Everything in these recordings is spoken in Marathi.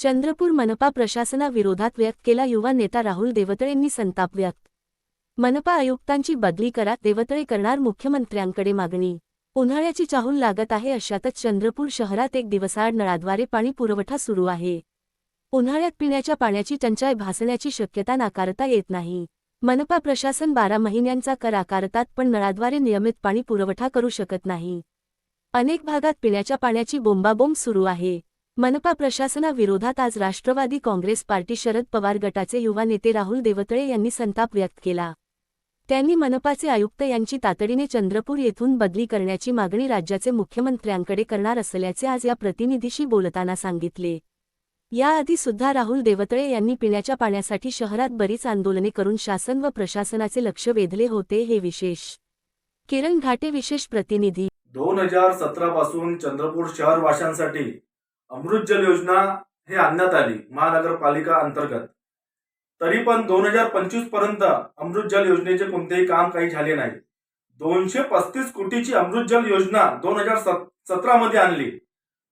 चंद्रपूर मनपा प्रशासनाविरोधात व्यक्त केला युवा नेता राहुल देवतळेंनी संताप व्यक्त. मनपा आयुक्तांची बदली करा देवतळे करणार मुख्यमंत्र्यांकडे मागणी. उन्हाळ्याची चाहूल लागत आहे अशातच चंद्रपूर शहरात एक दिवसाआड नळाद्वारे पाणी पुरवठा सुरू आहे. उन्हाळ्यात पिण्याच्या पाण्याची टंचाई भासण्याची शक्यता नाकारता येत नाही. मनपा प्रशासन बारा महिन्यांचा कर आकारतात पण नळाद्वारे नियमित पाणी पुरवठा करू शकत नाही. अनेक भागात पिण्याच्या पाण्याची बोंबाबोंब सुरू आहे. मनपा प्रशासनाविरोधात आज राष्ट्रवादी काँग्रेस पार्टी शरद पवार गटाचे युवा नेते राहुल देवतळे यांनी संताप व्यक्त केला. त्यांनी मनपाचे आयुक्त यांची तातडीने चंद्रपूर येथून बदली करण्याची मागणी राज्याचे मुख्यमंत्र्यांकडे करणार असल्याचे आज या प्रतिनिधीशी बोलताना सांगितले. याआधी सुद्धा राहुल देवतळे यांनी पिण्याच्या पाण्यासाठी शहरात बरीच आंदोलने करून शासन व प्रशासनाचे लक्ष वेधले होते हे विशेष. किरण घाटे विशेष प्रतिनिधी. दोन हजार सतरा पासून चंद्रपूर शहरवाशांसाठी अमृत जल योजना हे आणण्यात आली महानगरपालिका अंतर्गत. तरी पण दोन हजार पंचवीसपर्यंत अमृत जल योजनेचे कोणतेही काम काही झाले नाही. दोनशे पस्तीस कोटीची अमृत जल योजना दोन हजार सतरा मध्ये आणली.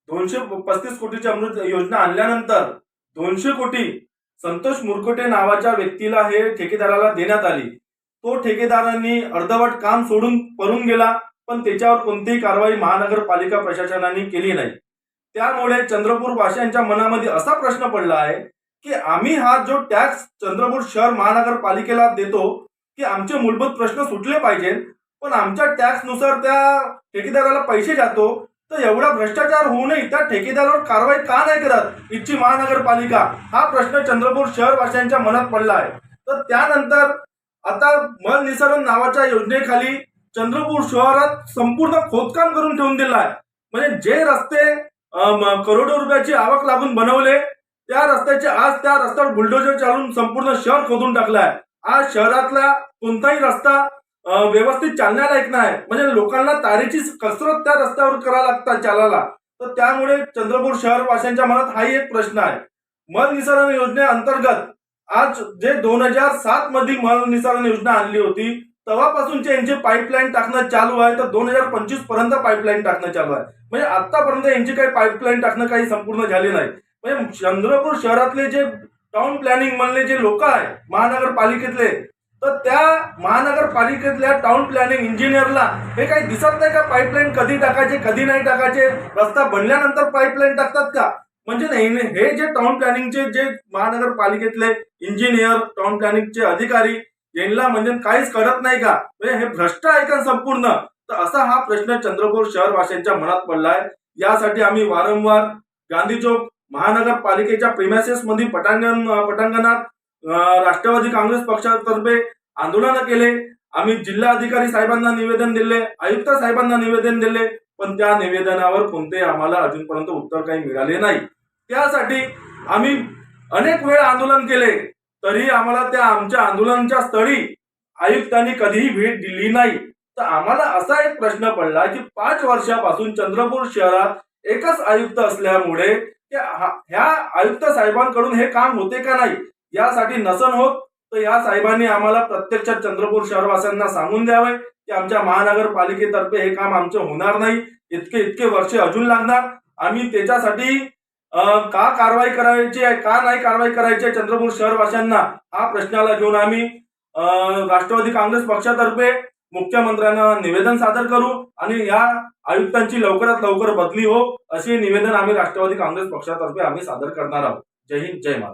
दोनशे पस्तीस कोटीची अमृत योजना आणल्यानंतर दोनशे कोटी संतोष मुरकुटे नावाच्या व्यक्तीला हे ठेकेदाराला देण्यात आली. तो ठेकेदारांनी अर्धवट काम सोडून पळून गेला पण त्याच्यावर कोणतीही कारवाई महानगरपालिका प्रशासनाने केली नाही. त्यामुळे चंद्रपूर वासियांच्या मनामध्ये असा प्रश्न पडला आहे की आम्ही हा जो टॅक्स चंद्रपूर शहर महानगरपालिकेला देतो की आमचे मूलभूत प्रश्न सुटले पाहिजेत पण आमच्या टॅक्सनुसार त्या ठेकेदाराला पैसे जातो तर एवढा भ्रष्टाचार होऊ नये त्या ठेकेदारावर कारवाई का नाही करत इथची महानगरपालिका? हा प्रश्न चंद्रपूर शहरवासियांच्या मनात पडला आहे. तर त्यानंतर आता मल निसरण नावाच्या योजनेखाली चंद्रपूर शहरात संपूर्ण खोदकाम करून ठेवून दिलं आहे. म्हणजे जे रस्ते करोडो रुपयाची आवक लागून बनवले. त्या रस्त्याचे आज त्या रस्त्यावर बुलडोजर चालून संपूर्ण शहर खोदून टाकलाय. आज शहरातला कोणताही रस्ता व्यवस्थित चालण्यालायक नाही. म्हणजे लोकांना तारेची कसरत त्या रस्त्यावर करावं लागतात चालायला. तर त्यामुळे चंद्रपूर शहरवासियांच्या मनात हाही एक प्रश्न आहे. मल निसरण योजनेअंतर्गत आज जे दोन हजार सात मध्ये मल निसरण योजना आणली होती तेव्हापासूनचे यांची पाईपलाईन टाकणं चालू आहे तर दोन हजार पंचवीसपर्यंत पाईपलाईन टाकणं चालू आहे. म्हणजे आतापर्यंत यांची काही पाईपलाईन टाकणं काही संपूर्ण झाले नाही. म्हणजे चंद्रपूर शहरातले जे टाउन प्लॅनिंग मधले जे लोक आहे महानगरपालिकेतले तर त्या महानगरपालिकेतल्या टाउन प्लॅनिंग इंजिनियरला हे काही दिसत नाही का पाईपलाईन कधी टाकायचे कधी नाही टाकायचे? रस्ता बनल्यानंतर पाईपलाईन टाकतात का? म्हणजे नाही नाही, हे जे टाउन प्लॅनिंगचे जे महानगरपालिकेतले इंजिनियर टाउन प्लॅनिंगचे अधिकारी यांना म्हणजे काहीच कळत नाही का? म्हणजे हे भ्रष्ट आहे का संपूर्ण? तर असा हा प्रश्न चंद्रपूर शहरवाशांच्या मनात पडलाय. यासाठी आम्ही वारंवार गांधी चौक महानगरपालिकेच्या प्रिमॅसेस मध्ये पटांगण पटांगणात राष्ट्रवादी काँग्रेस पक्षातर्फे आंदोलन केले. आम्ही जिल्हाधिकारी साहेबांना निवेदन दिले आयुक्त साहेबांना निवेदन दिले पण त्या निवेदनावर कोणते आम्हाला अजूनपर्यंत उत्तर काही मिळाले नाही. त्यासाठी आम्ही अनेक वेळ आंदोलन केले. तरी आम्हाला त्या आमच्या आंदोलनाच्या स्थळी आयुक्तांनी कधीही भेट दिली नाही. तर आम्हाला असा एक प्रश्न पडला की पाच वर्षापासून चंद्रपूर शहरात एकच आयुक्त असल्यामुळे ह्या आयुक्त साहेबांकडून हे काम होते का नाही यासाठी नसन होत. तर या साहेबांनी आम्हाला प्रत्यक्षात चंद्रपूर शहरवासियांना सांगून द्यावे की आमच्या महानगरपालिकेतर्फे हे काम आमचं होणार नाही. इतके इतके वर्ष अजून लागणार. आम्ही त्याच्यासाठी का कारवाई करायची आहे का नाही कारवाई करायची आहे चंद्रपूर शहरवाशांना हा प्रश्नाला घेऊन आम्ही अं, राष्ट्रवादी काँग्रेस पक्षातर्फे मुख्यमंत्र्यांना निवेदन सादर करू आणि या आयुक्तांची लवकरात लवकर बदली हो असे निवेदन आम्ही राष्ट्रवादी काँग्रेस पक्षातर्फे आम्ही सादर करणार आहोत. जय हिंद जय महाराष्ट्र.